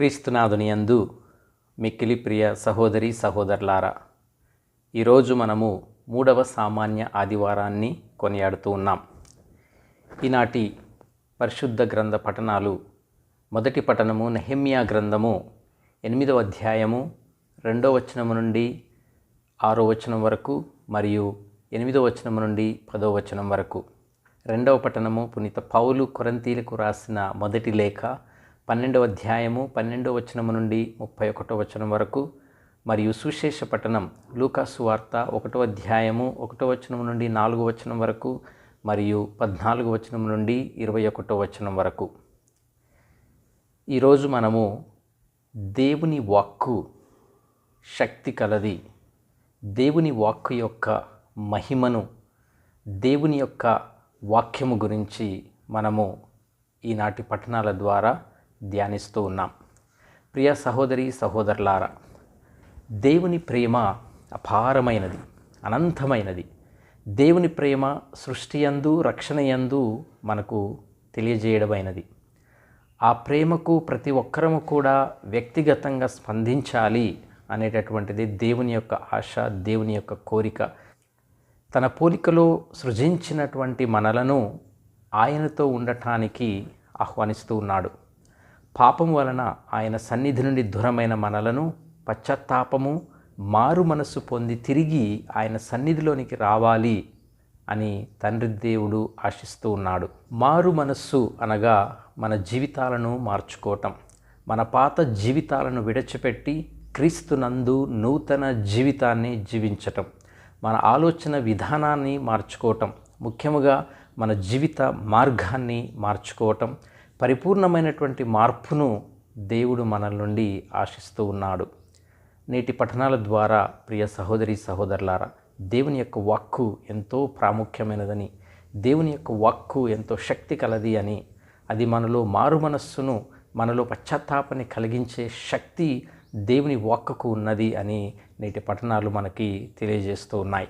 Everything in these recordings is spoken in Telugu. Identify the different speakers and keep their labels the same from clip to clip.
Speaker 1: క్రీస్తునాథుని యందు మిక్కిలి ప్రియ సహోదరి సహోదరులారా ఈరోజు మనము మూడవ సామాన్య ఆదివారాన్ని కొనియాడుతూ ఉన్నాం. ఈనాటి పరిశుద్ధ గ్రంథ పఠనాలు మొదటి పఠనము నెహెమ్యా గ్రంథము ఎనిమిదవ అధ్యాయము రెండో వచనము నుండి ఆరో వచనం వరకు మరియు ఎనిమిదో వచనం నుండి పదో వచనం వరకు. రెండవ పట్టణము పునీత పౌలు కొరంతీలకు రాసిన మొదటి లేఖ పన్నెండవ అధ్యాయము పన్నెండవ వచనము నుండి ముప్పై ఒకటో వచనం వరకు మరియు సుశేష పట్టణం లూకాసు వార్త ఒకటో అధ్యాయము ఒకటో వచనం నుండి నాలుగో వచనం వరకు మరియు పద్నాలుగు వచనం నుండి ఇరవై ఒకటో వచనం వరకు. ఈరోజు మనము దేవుని వాక్కు శక్తి కలది. దేవుని వాక్కు యొక్క మహిమను దేవుని యొక్క వాక్యము గురించి మనము ఈనాటి పట్టణాల ద్వారా ధ్యానిస్తూ ఉన్నాం. ప్రియ సహోదరి సహోదరులారా దేవుని ప్రేమ అపారమైనది అనంతమైనది. దేవుని ప్రేమ సృష్టి యందు రక్షణ యందు మనకు తెలియజేయడమైనది. ఆ ప్రేమకు ప్రతి ఒక్కరము కూడా వ్యక్తిగతంగా స్పందించాలి అనేటటువంటిది దేవుని యొక్క ఆశ దేవుని యొక్క కోరిక. తన పోలికలో సృజించినటువంటి మనలను ఆయనతో ఉండటానికి ఆహ్వానిస్తూ ఉన్నాడు. పాపం వలన ఆయన సన్నిధి నుండి దూరమైన మనలను పశ్చాత్తాపము మారు మనస్సు పొంది తిరిగి ఆయన సన్నిధిలోనికి రావాలి అని తండ్రి దేవుడు ఆశిస్తూ ఉన్నాడు. మారు మనస్సు అనగా మన జీవితాలను మార్చుకోవటం. మన పాత జీవితాలను విడిచిపెట్టి క్రీస్తునందు నూతన జీవితాన్ని జీవించటం. మన ఆలోచన విధానాన్ని మార్చుకోవటం. ముఖ్యముగా మన జీవిత మార్గాన్ని మార్చుకోవటం. పరిపూర్ణమైనటువంటి మార్పును దేవుడు మనల్ నుండి ఆశిస్తూ ఉన్నాడు. నేటి పఠనాల ద్వారా ప్రియ సహోదరి సహోదరులారా దేవుని యొక్క వాక్కు ఎంతో ప్రాముఖ్యమైనదని దేవుని యొక్క వాక్కు ఎంతో శక్తి కలది అని అది మనలో మారు మనస్సును మనలో పశ్చాత్తాపని కలిగించే శక్తి దేవుని వాక్కుకు ఉన్నది అని నేటి పట్టణాలు మనకి తెలియజేస్తూ ఉన్నాయి.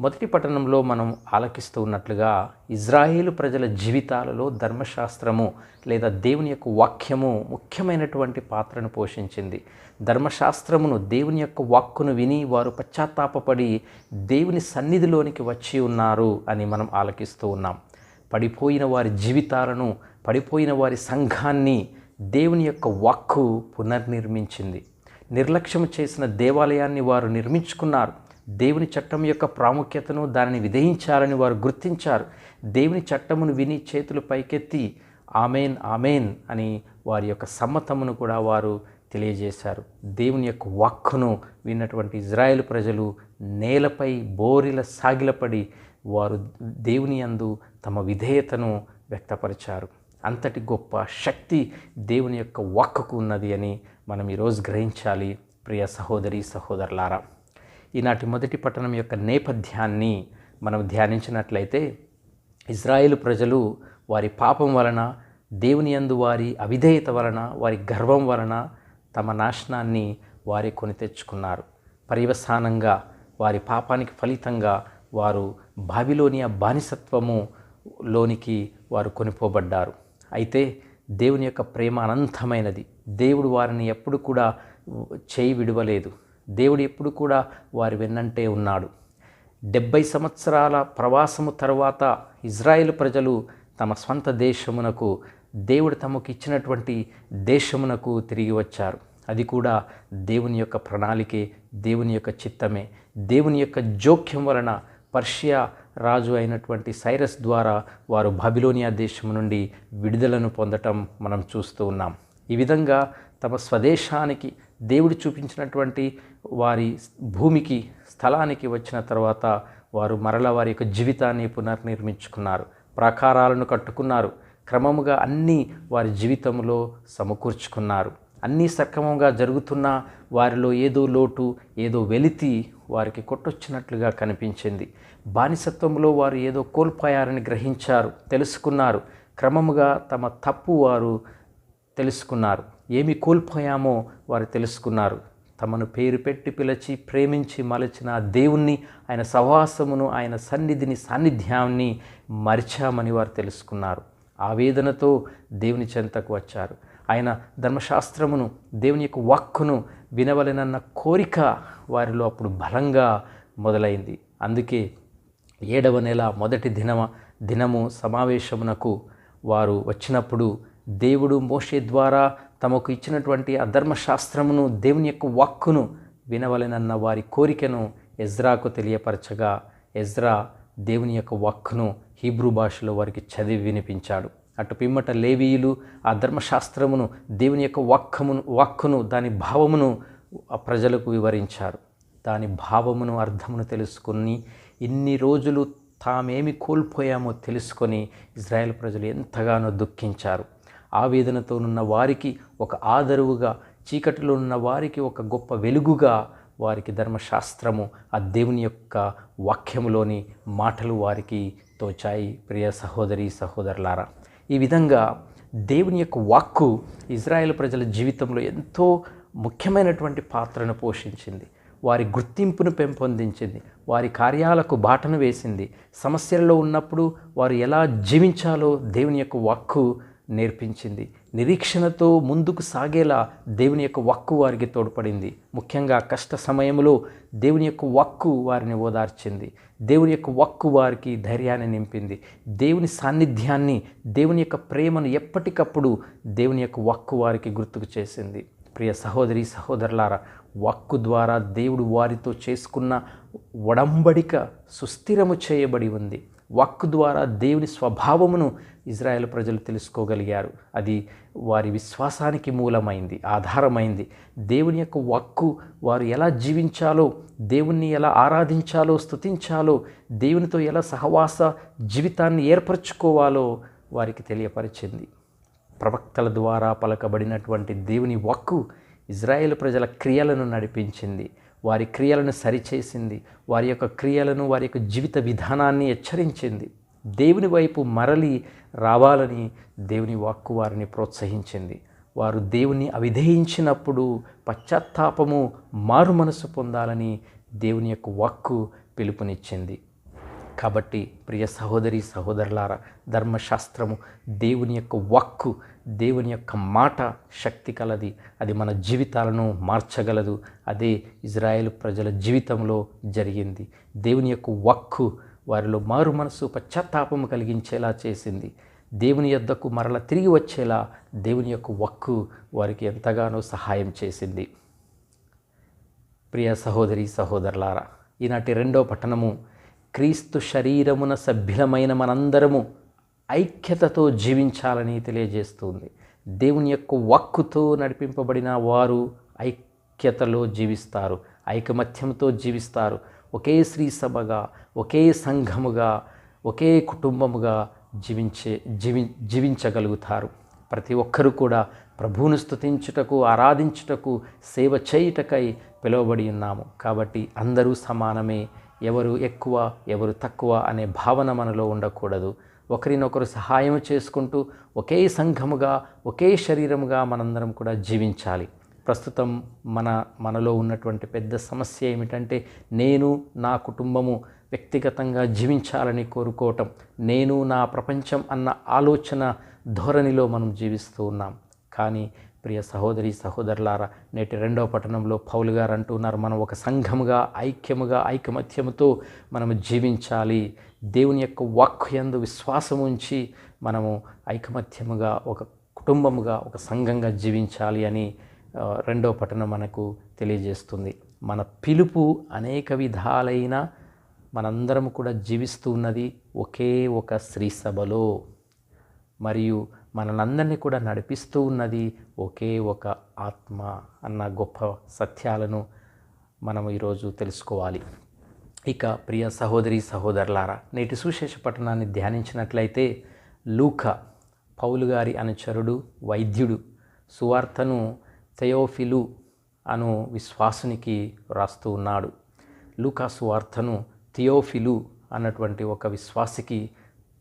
Speaker 1: మొదటి పట్టణంలో మనం ఆలకిస్తూ ఉన్నట్లుగా ఇజ్రాయేలు ప్రజల జీవితాలలో ధర్మశాస్త్రము లేదా దేవుని యొక్క వాక్యము ముఖ్యమైనటువంటి పాత్రను పోషించింది. ధర్మశాస్త్రమును దేవుని యొక్క వాక్కును విని వారు పశ్చాత్తాపడి దేవుని సన్నిధిలోనికి వచ్చి ఉన్నారు అని మనం ఆలకిస్తూ ఉన్నాం. పడిపోయిన వారి జీవితాలను పడిపోయిన వారి సంఘాన్ని దేవుని యొక్క వాక్కు పునర్నిర్మించింది. నిర్లక్ష్యం చేసిన దేవాలయాన్ని వారు నిర్మించుకున్నారు. దేవుని చట్టం యొక్క ప్రాముఖ్యతను దానిని విధించాలని వారు గుర్తించారు. దేవుని చట్టమును విని చేతులు పైకెత్తి ఆమెన్ ఆమెన్ అని వారి యొక్క సమ్మతమును కూడా వారు తెలియజేశారు. దేవుని యొక్క వాక్కును విన్నటువంటి ఇజ్రాయెల్ ప్రజలు నేలపై బోరిల సాగిలపడి వారు దేవుని యందు తమ విధేయతను వ్యక్తపరిచారు. అంతటి గొప్ప శక్తి దేవుని యొక్క వాక్కుకు ఉన్నది అని మనం ఈరోజు గ్రహించాలి. ప్రియ సహోదరి సహోదరులారా ఈనాటి మొదటి పట్టణం యొక్క నేపథ్యాన్ని మనం ధ్యానించినట్లయితే ఇజ్రాయేల్ ప్రజలు వారి పాపం వలన దేవుని యందు వారి అవిధేయత వలన వారి గర్వం వలన తమ నాశనాన్ని వారి కొని తెచ్చుకున్నారు. పర్యవసానంగా వారి పాపానికి ఫలితంగా వారు బాబిలోనియా బానిసత్వము లోనికి వారు కొనిపోబడ్డారు. అయితే దేవుని యొక్క ప్రేమ అనంతమైనది. దేవుడు వారిని ఎప్పుడు కూడా చేయి విడవలేదు. దేవుడు ఎప్పుడు కూడా వారి వెన్నంటే ఉన్నాడు. డెబ్బై సంవత్సరాల ప్రవాసము తర్వాత ఇజ్రాయేల్ ప్రజలు తమ స్వంత దేశమునకు దేవుడు తమకు ఇచ్చినటువంటి దేశమునకు తిరిగి వచ్చారు. అది కూడా దేవుని యొక్క ప్రణాళికే దేవుని యొక్క చిత్తమే. దేవుని యొక్క జోక్యం వలన పర్షియా రాజు అయినటువంటి సైరస్ ద్వారా వారు బబిలోనియా దేశం నుండి విడుదలను పొందటం మనం చూస్తూ ఉన్నాం. ఈ విధంగా తమ స్వదేశానికి దేవుడు చూపించినటువంటి వారి భూమికి స్థలానికి వచ్చిన తర్వాత వారు మరల వారి యొక్క జీవితాన్ని పునర్నిర్మించుకున్నారు. ప్రాకారాలను కట్టుకున్నారు. క్రమముగా అన్నీ వారి జీవితంలో సమకూర్చుకున్నారు. అన్నీ సక్రమంగా జరుగుతున్న వారిలో ఏదో లోటు ఏదో వెలితి వారికి కొట్టొచ్చినట్లుగా కనిపించింది. బానిసత్వంలో వారు ఏదో కోల్పోయారని గ్రహించారు తెలుసుకున్నారు. క్రమముగా తమ తప్పు వారు తెలుసుకున్నారు. ఏమి కోల్పోయామో వారు తెలుసుకున్నారు. తమను పేరు పెట్టి పిలిచి ప్రేమించి మలచిన దేవుణ్ణి ఆయన సహవాసమును ఆయన సన్నిధిని సాన్నిధ్యాన్ని మరిచామని వారు తెలుసుకున్నారు. ఆవేదనతో దేవుని చెంతకు వచ్చారు. ఆయన ధర్మశాస్త్రమును దేవుని యొక్క వాక్కును వినవలెనన్న కోరిక వారిలో అప్పుడు బలంగా మొదలైంది. అందుకే ఏడవ నెల మొదటి దినమ దినము సమావేశమునకు వారు వచ్చినప్పుడు దేవుడు మోషే ద్వారా తమకు ఇచ్చినటువంటి ఆ ధర్మశాస్త్రమును దేవుని యొక్క వాక్కును వినవలెనన్న వారి కోరికను ఎజ్రాకు తెలియపరచగా ఎజ్రా దేవుని యొక్క వాక్కును హీబ్రూ భాషలో వారికి చదివి వినిపించాడు. అటు పిమ్మట లేవీయులు ఆ ధర్మశాస్త్రమును దేవుని యొక్క వాక్కమును వాక్కును దాని భావమును ఆ ప్రజలకు వివరించారు. దాని భావమును అర్థమును తెలుసుకుని ఇన్ని రోజులు తామేమి కోల్పోయామో తెలుసుకొని ఇజ్రాయెల్ ప్రజలు ఎంతగానో దుఃఖించారు. ఆవేదనతో ఉన్న వారికి ఒక ఆదరువుగా చీకటిలో ఉన్న వారికి ఒక గొప్ప వెలుగుగా వారికి ధర్మశాస్త్రము ఆ దేవుని యొక్క వాక్యములోని మాటలు వారికి తోచాయి. ప్రియ సహోదరి సహోదరులారా ఈ విధంగా దేవుని యొక్క వాక్కు ఇజ్రాయెల్ ప్రజల జీవితంలో ఎంతో ముఖ్యమైనటువంటి పాత్రను పోషించింది. వారి గుర్తింపును పెంపొందించింది. వారి కార్యాలకు బాటను వేసింది. సమస్యల్లో ఉన్నప్పుడు వారు ఎలా జీవించాలో దేవుని యొక్క వాక్కు నేర్పించింది. నిరీక్షణతో ముందుకు సాగేలా దేవుని యొక్క వక్కు వారికి తోడ్పడింది. ముఖ్యంగా కష్ట సమయంలో దేవుని యొక్క వక్కు వారిని ఓదార్చింది. దేవుని యొక్క వక్కు వారికి ధైర్యాన్ని నింపింది. దేవుని సాన్నిధ్యాన్ని దేవుని యొక్క ప్రేమను ఎప్పటికప్పుడు దేవుని యొక్క వక్కు వారికి గుర్తుకు చేసింది. ప్రియ సహోదరి సహోదరులారా వక్కు ద్వారా దేవుడు వారితో చేసుకున్న ఒడంబడిక సుస్థిరము చేయబడి ఉంది. వాక్ ద్వారా దేవుని స్వభావమును ఇజ్రాయెల్ ప్రజలు తెలుసుకోగలిగారు. అది వారి విశ్వాసానికి మూలమైంది ఆధారమైంది. దేవుని యొక్క వాక్కు వారు ఎలా జీవించాలో దేవుణ్ణి ఎలా ఆరాధించాలో స్తుతించాలో దేవునితో ఎలా సహవాస జీవితాన్ని ఏర్పరచుకోవాలో వారికి తెలియపరిచింది. ప్రవక్తల ద్వారా పలకబడినటువంటి దేవుని వాక్కు ఇజ్రాయేల్ ప్రజల క్రియలను నడిపించింది. వారి క్రియలను సరిచేసింది. వారి యొక్క క్రియలను వారి యొక్క జీవిత విధానాన్ని హెచ్చరించింది. దేవుని వైపు మరలి రావాలని దేవుని వాక్కు వారిని ప్రోత్సహించింది. వారు దేవుని అవిధేయించినప్పుడు పశ్చాత్తాపము మారు మనసు పొందాలని దేవుని యొక్క వాక్కు పిలుపునిచ్చింది. కాబట్టి ప్రియ సహోదరి సహోదరులారా ధర్మశాస్త్రము దేవుని యొక్క వాక్కు దేవుని యొక్క మాట శక్తి కలది. అది మన జీవితాలను మార్చగలదు. అదే ఇజ్రాయెల్ ప్రజల జీవితంలో జరిగింది. దేవుని యొక్క వక్కు వారిలో మారు మనసు పశ్చాత్తాపము కలిగించేలా చేసింది. దేవుని యొద్దకు మరల తిరిగి వచ్చేలా దేవుని యొక్క వక్కు వారికి ఎంతగానో సహాయం చేసింది. ప్రియ సహోదరి సహోదరులారా ఈనాటి రెండో పట్టణము క్రీస్తు శరీరమున సభ్యులమైన మనందరము ఐక్యతతో జీవించాలని తెలియజేస్తుంది. దేవుని యొక్క వక్కుతో నడిపింపబడిన వారు ఐక్యతలో జీవిస్తారు ఐకమత్యంతో జీవిస్తారు. ఒకే శ్రీ సభగా ఒకే సంఘముగా ఒకే కుటుంబముగా జీవించే జీవి జీవించగలుగుతారు. ప్రతి ఒక్కరూ కూడా ప్రభువును స్తుతించుటకు ఆరాధించుటకు సేవ చేయుటకై పిలువబడి ఉన్నాము. కాబట్టి అందరూ సమానమే ఎవరు ఎక్కువ ఎవరు తక్కువ అనే భావన మనలో ఉండకూడదు. ఒకరినొకరు సహాయం చేసుకుంటూ ఒకే సంఘముగా ఒకే శరీరముగా మనందరం కూడా జీవించాలి. ప్రస్తుతం మన మనలో ఉన్నటువంటి పెద్ద సమస్య ఏమిటంటే నేను నా కుటుంబము వ్యక్తిగతంగా జీవించాలని కోరుకోవటం నేను నా ప్రపంచం అన్న ఆలోచన ధోరణిలో మనం జీవిస్తూ ఉన్నాం. కానీ ప్రియ సహోదరి సహోదరులారా నేటి రెండవ పట్టణంలో పౌలు గారు అంటున్నారు మనం ఒక సంఘముగా ఐక్యముగా ఐకమత్యముతో మనం జీవించాలి. దేవుని యొక్క వాక్ యందు విశ్వాసం ఉంచి మనము ఐకమత్యముగా ఒక కుటుంబముగా ఒక సంఘంగా జీవించాలి అని రెండో రెండవ మనకు తెలియజేస్తుంది. మన పిలుపు అనేక విధాలైన మనందరం కూడా జీవిస్తూ ఉన్నది ఒకే ఒక శ్రీ సభలో. మరియు మనలందరినీ కూడా నడిపిస్తూ ఉన్నది ఒకే ఒక ఆత్మ అన్న గొప్ప సత్యాలను మనం ఈరోజు తెలుసుకోవాలి. ఇక ప్రియ సహోదరి సహోదరులారా నేటి సుశేష పట్టణాన్ని ధ్యానించినట్లయితే లూక పౌలు గారి అనుచరుడు వైద్యుడు సువార్తను థయోఫిలు అను విశ్వాసునికి రాస్తూ ఉన్నాడు. లూకా సువార్తను థియోఫిలు అన్నటువంటి ఒక విశ్వాసికి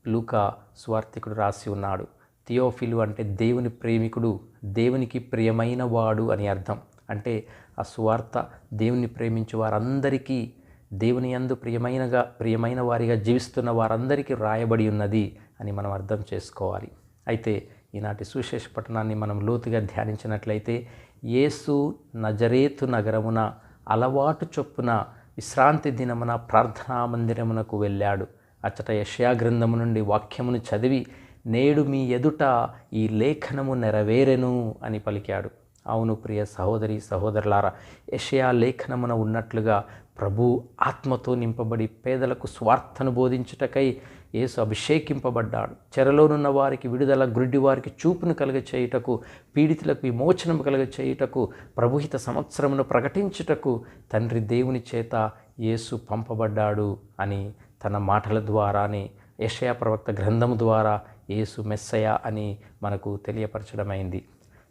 Speaker 1: లూకా సువార్థికుడు రాసి ఉన్నాడు. థియోఫిలు అంటే దేవుని ప్రేమికుడు దేవునికి ప్రియమైన వాడు అని అర్థం. అంటే ఆ సువార్త దేవుని ప్రేమించే వారందరికీ దేవుని యందు ప్రియమైనగా ప్రియమైన వారిగా జీవిస్తున్న వారందరికీ రాయబడి ఉన్నది అని మనం అర్థం చేసుకోవాలి. అయితే ఈనాటి సువిశేష పట్టణాన్ని మనం లోతుగా ధ్యానించినట్లయితే యేసు నజరేతు నగరమున అలవాటు చొప్పున విశ్రాంతి దినమున ప్రార్థనా మందిరమునకు వెళ్ళాడు. అచ్చట యష్యా గ్రంథము నుండి వాక్యమును చదివి నేడు మీ ఎదుట ఈ లేఖనము నెరవేరెను అని పలికాడు. అవును ప్రియ సహోదరి సహోదరులారా యషయా లేఖనమున ఉన్నట్లుగా ప్రభు ఆత్మతో నింపబడి పేదలకు స్వార్థను బోధించుటకై యేసు అభిషేకింపబడ్డాడు. చెరలోనున్న వారికి విడుదల గుడ్డి వారికి చూపును కలుగ చేయుటకు పీడితులకు విమోచనము కలుగ చేయుటకు ప్రభుహిత సంవత్సరమును ప్రకటించుటకు తండ్రి దేవుని చేత యేసు పంపబడ్డాడు అని తన మాటల ద్వారానే యషయా ప్రవక్త గ్రంథము ద్వారా యేసు మెస్సయ అని మనకు తెలియపరచడమైంది.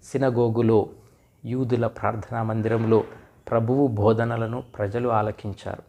Speaker 1: సినగోగులో యూదుల ప్రార్థనా మందిరంలో ప్రభువు బోధనలను ప్రజలు ఆలకించారు.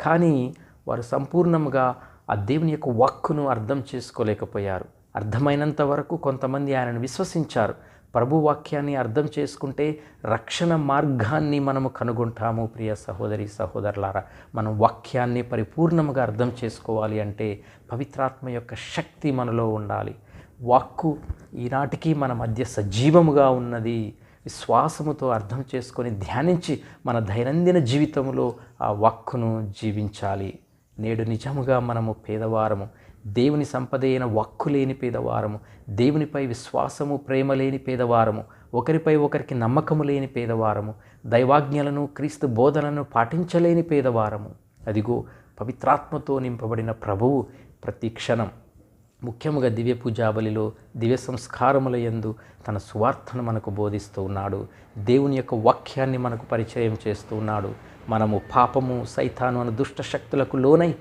Speaker 1: కానీ వారు సంపూర్ణంగా ఆ దేవుని యొక్క వాక్కును అర్థం చేసుకోలేకపోయారు. అర్థమైనంత వరకు కొంతమంది ఆయనను విశ్వసించారు. ప్రభు వాక్యాన్ని అర్థం చేసుకుంటే రక్షణ మార్గాన్ని మనము కనుగొంటాము ప్రియ సహోదరి సహోదరులారా. మనం వాక్యాన్ని పరిపూర్ణంగా అర్థం చేసుకోవాలి అంటే పవిత్రాత్మ యొక్క శక్తి మనలో ఉండాలి. వాక్కు ఈనాటికి మన మధ్య సజీవముగా ఉన్నది. విశ్వాసముతో అర్థం చేసుకొని ధ్యానించి మన దైనందిన జీవితంలో ఆ వాక్కును జీవించాలి. నేడు నిజముగా మనము పేదవారము. దేవుని సంపదైన వక్కు వాక్కు లేని పేదవారము. దేవునిపై విశ్వాసము ప్రేమ లేని పేదవారము. ఒకరిపై ఒకరికి నమ్మకము లేని పేదవారము. దైవాజ్ఞలను క్రీస్తు బోధనను పాటించలేని పేదవారము. అదిగో పవిత్రాత్మతో నింపబడిన ప్రభువు ప్రతి క్షణం. ముఖ్యముగా దివ్య పూజాబలిలో దివ్య సంస్కారముల యందు తన స్వార్థను మనకు బోధిస్తూ ఉన్నాడు. దేవుని యొక్క వాక్యాన్ని మనకు పరిచయం చేస్తూ ఉన్నాడు. మనము పాపము సైతాను అను దుష్ట శక్తులకు లోనై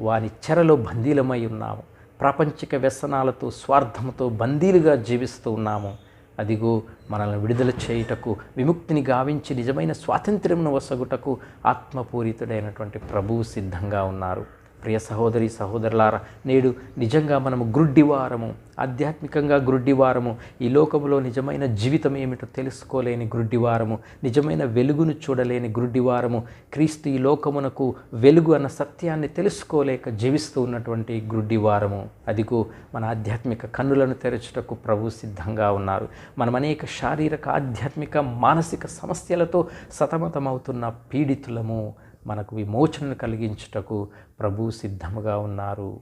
Speaker 1: వాని చెరలో బందీలమై ఉన్నాము. ప్రాపంచిక వ్యసనాలతో స్వార్థముతో బందీలుగా జీవిస్తూ ఉన్నాము. అదిగో మనల్ని విడుదల చేయుటకు విముక్తిని గావించి నిజమైన స్వాతంత్ర్యమును వసగుటకు ఆత్మపూరితుడైనటువంటి ప్రభువు సిద్ధంగా ఉన్నారు. ప్రియ సహోదరి సహోదరులారా నేడు నిజంగా మనము గ్రుడ్డివారము ఆధ్యాత్మికంగా గ్రుడ్డివారము ఈ లోకంలో నిజమైన జీవితం ఏమిటో తెలుసుకోలేని గ్రుడ్డివారము నిజమైన వెలుగును చూడలేని గ్రుడ్డివారము క్రీస్తు ఈ లోకమునకు వెలుగు అన్న సత్యాన్ని తెలుసుకోలేక జీవిస్తూ ఉన్నటువంటి గ్రుడ్డివారము అదిగో మన ఆధ్యాత్మిక కన్నులను తెరచుటకు ప్రభు సిద్ధంగా ఉన్నారు. మనం అనేక శారీరక ఆధ్యాత్మిక మానసిక సమస్యలతో సతమతమవుతున్న పీడితులము. మనకు విమోచనను కలిగించుటకు ప్రభు సిద్ధముగా ఉన్నారు.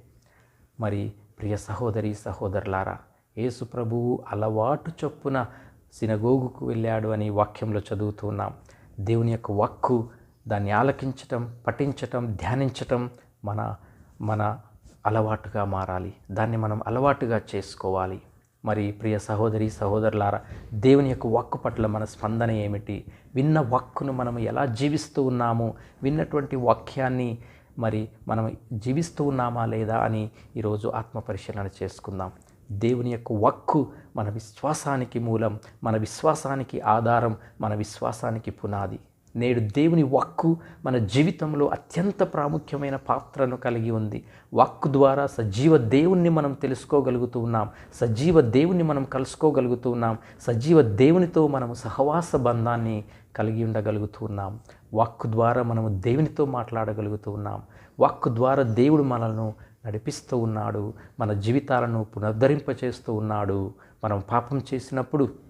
Speaker 1: మరి ప్రియ సహోదరి సహోదరులారా యేసు ప్రభువు అలవాటు చొప్పున సినగోగుకు వెళ్ళాడు అని వాక్యంలో చదువుతున్నాం దేవుని యొక్క వాక్కు దాన్ని ఆలకించటం పఠించటం ధ్యానించటం మన మన అలవాటుగా మారాలి. దాన్ని మనం అలవాటుగా చేసుకోవాలి. మరి ప్రియ సహోదరి సహోదరులారా దేవుని యొక్క వాక్కు పట్ల మన స్పందన ఏమిటి? విన్న వాక్కును మనం ఎలా జీవిస్తూ ఉన్నాము? విన్నటువంటి వాక్యాన్ని మరి మనం జీవిస్తూ ఉన్నామా లేదా అని ఈరోజు ఆత్మ పరిశీలన చేసుకుందాం. దేవుని యొక్క వక్కు మన విశ్వాసానికి మూలం మన విశ్వాసానికి ఆధారం మన విశ్వాసానికి పునాది. నేడు దేవుని వాక్కు మన జీవితంలో అత్యంత ప్రాముఖ్యమైన పాత్రను కలిగి ఉంది. వాక్కు ద్వారా సజీవ దేవుణ్ణి మనం తెలుసుకోగలుగుతూ ఉన్నాం. సజీవ దేవుణ్ణి మనం కలుసుకోగలుగుతూ ఉన్నాం. సజీవ దేవునితో మనము సహవాస బంధాన్ని కలిగి ఉండగలుగుతూ ఉన్నాం. వాక్కు ద్వారా మనము దేవునితో మాట్లాడగలుగుతూ ఉన్నాం. వాక్కు ద్వారా దేవుడు మనల్ని నడిపిస్తూ ఉన్నాడు. మన జీవితాలను పునరుద్ధరింపచేస్తూ ఉన్నాడు. మనం పాపం చేసినప్పుడు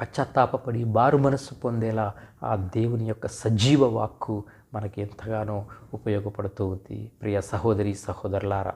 Speaker 1: పశ్చాత్తాపపడి బారు మనస్సు పొందేలా ఆ దేవుని యొక్క సజీవ వాక్కు మనకి ఎంతగానో ఉపయోగపడుతూ ఉంది. ప్రియ సహోదరి సహోదరులారా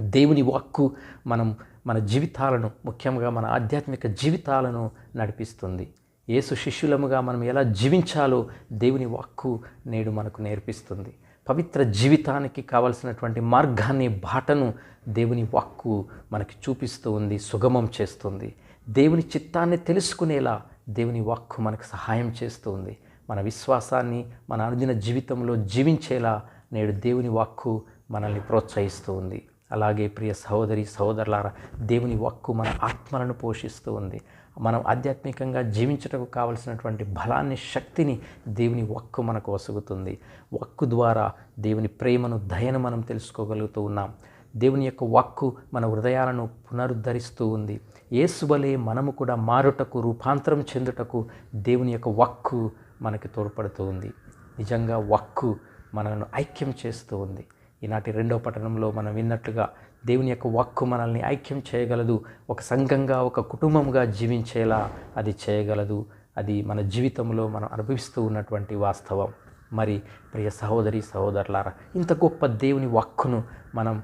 Speaker 1: దేవుని వాక్కు మనం మన జీవితాలను ముఖ్యంగా మన ఆధ్యాత్మిక జీవితాలను నడిపిస్తుంది. యేసు శిష్యులముగా మనం ఎలా జీవించాలో దేవుని వాక్కు నేడు మనకు నేర్పిస్తుంది. పవిత్ర జీవితానికి కావలసినటువంటి మార్గాన్ని బాటను దేవుని వాక్కు మనకి చూపిస్తూ ఉంది సుగమం చేస్తుంది. దేవుని చిత్తాన్ని తెలుసుకునేలా దేవుని వాక్కు మనకు సహాయం చేస్తుంది. మన విశ్వాసాన్ని మన అనుదిన జీవితంలో జీవించేలా నేడు దేవుని వాక్కు మనల్ని ప్రోత్సహిస్తూ ఉంది అలాగే ప్రియ సహోదరి సహోదరులారా దేవుని వాక్కు మన ఆత్మలను పోషిస్తూ ఉంది మనం ఆధ్యాత్మికంగా జీవించటకు కావలసినటువంటి బలాన్ని శక్తిని దేవుని వాక్కు మనకు వసుగుతుంది. వాక్కు ద్వారా దేవుని ప్రేమను దయను మనం తెలుసుకోగలుగుతూ ఉన్నాం. దేవుని యొక్క వాక్కు మన హృదయాలను పునరుద్ధరిస్తూ ఉంది. ఏసువలే మనము కూడా మారుటకు రూపాంతరం చెందుటకు దేవుని యొక్క వాక్కు మనకి తోడ్పడుతూ ఉంది. నిజంగా వాక్కు మనల్ని ఐక్యం చేస్తూ ఉంది. ఈనాటి రెండో పట్టణంలో మనం విన్నట్లుగా దేవుని యొక్క వాక్కు మనల్ని ఐక్యం చేయగలదు. ఒక సంఘంగా ఒక కుటుంబంగా జీవించేలా అది చేయగలదు. అది మన జీవితంలో మనం అనుభవిస్తూ ఉన్నటువంటి వాస్తవం. మరి ప్రియ సహోదరి సహోదరులారా ఇంత గొప్ప దేవుని వాక్కును మనం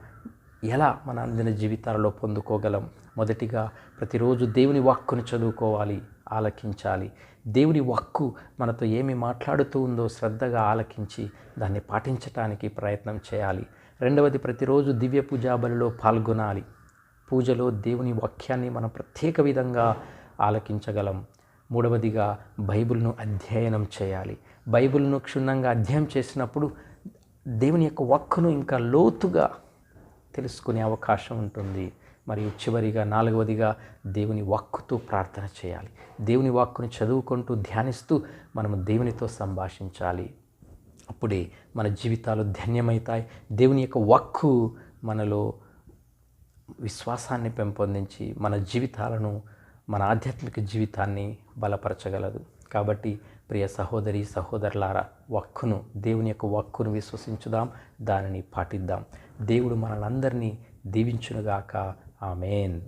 Speaker 1: ఎలా మన అందిన జీవితాలలో పొందుకోగలం? మొదటిగా ప్రతిరోజు దేవుని వాక్కును చదువుకోవాలి ఆలకించాలి. దేవుని వాక్కు మనతో ఏమి మాట్లాడుతూ ఉందో శ్రద్ధగా ఆలకించి దాన్ని పాటించటానికి ప్రయత్నం చేయాలి. రెండవది ప్రతిరోజు దివ్య పూజా బలిలో పాల్గొనాలి. పూజలో దేవుని వాక్యాన్ని మనం ప్రత్యేక విధంగా ఆలకించగలం. మూడవదిగా బైబిల్ను అధ్యయనం చేయాలి. బైబిల్ను క్షుణ్ణంగా అధ్యయనం చేసినప్పుడు దేవుని యొక్క వాక్కును ఇంకా లోతుగా తెలుసుకునే అవకాశం ఉంటుంది. మరియు చివరిగా నాలుగవదిగా దేవుని వాక్కుతో ప్రార్థన చేయాలి. దేవుని వాక్కును చదువుకుంటూ ధ్యానిస్తూ మనము దేవునితో సంభాషించాలి. అప్పుడే మన జీవితాలు ధన్యమవుతాయి. దేవుని యొక్క వాక్కు మనలో విశ్వాసాన్ని పెంపొందించి మన జీవితాలను మన ఆధ్యాత్మిక జీవితాన్ని బలపరచగలదు. కాబట్టి ప్రియ సహోదరి సహోదరులారా వక్కును దేవుని యొక్క వక్కును విశ్వసించుదాం. దానిని పాటిద్దాం. దేవుడు మనలందరినీ దీవించునుగాక. ఆమెన్.